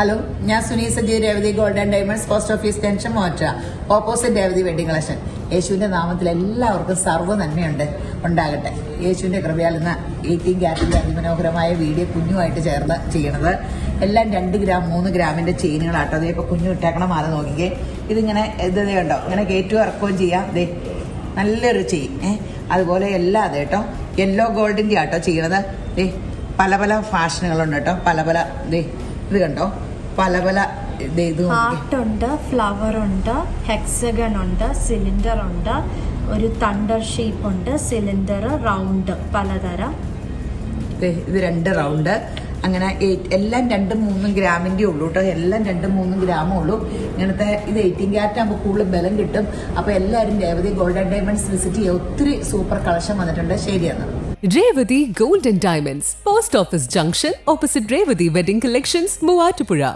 Hello ഞാൻ Suni Saji Revathi golden diamonds post office junction മോറ്റ opposite Revathi wedding collection. യേശുവിന്റെ നാമത്തിൽ എല്ലാവർക്കും സർവ നന്മയുണ്ട്. ഉണ്ടാകട്ടെ. യേശുവിന്റെ കൃപയാൽ ഇന്ന് എയ്റ്റീൻ ക്യാരറ്റിന്റെ അതിമനോഹരമായ വീഡിയോ കുഞ്ഞുമായിട്ട് ചേർന്ന് ചെയ്യണത്. എല്ലാം രണ്ട് ഗ്രാം മൂന്ന് ഗ്രാമിന്റെ ചെയിനുകളാട്ടോ. അതേ ഇപ്പൊ കുഞ്ഞു ഇട്ടേക്കണ മാല നോക്കിക്കേ. ഇതിങ്ങനെ ഇത് കണ്ടോ? ഇങ്ങനെ കയറ്റുകയും ഇറക്കുകയും ചെയ്യാം. ദേ നല്ലൊരു ചെയിൻ. ഏ അതുപോലെ എല്ലാം അത് കേട്ടോ യെല്ലോ ഗോൾഡിന്റെ ആട്ടോ ചെയ്യണത്. ദേ പല പല ഫാഷനുകളുണ്ട് കേട്ടോ. പല പല ദേ ഇത് കണ്ടോ? പല പല. ഹാർട്ട് ഉണ്ട് ഫ്ലവർ ഉണ്ട് ഹെക്സഗൺ ഉണ്ട് സിലിണ്ടർ ഉണ്ട് ഒരു തണ്ടർ ഷേപ്പ് ഉണ്ട് സിലിണ്ടർ റൗണ്ട് പലതരം. ഇത് രണ്ട് റൗണ്ട്. അങ്ങനെ എല്ലാം രണ്ടും മൂന്നും ഗ്രാമിന്റെ ഉള്ളൂ കേട്ടോ എല്ലാം രണ്ടും മൂന്നും ഗ്രാമേ ഉള്ളൂ. ഇങ്ങനത്തെ ഇത് എയ്റ്റീൻ ക്യാരറ്റ് ആകുമ്പോൾ കൂടുതൽ ബലം കിട്ടും. അപ്പോൾ എല്ലാവരും രേവതി ഗോൾഡൻ ഡയമണ്ട്സ് വിസിറ്റ് ചെയ്യുക ഒത്തിരി സൂപ്പർ കളക്ഷൻ വന്നിട്ടുണ്ട്. ശരിയാണ് Revathi golden diamonds post office junction opposite opposite wedding collections Collections, Muatupura.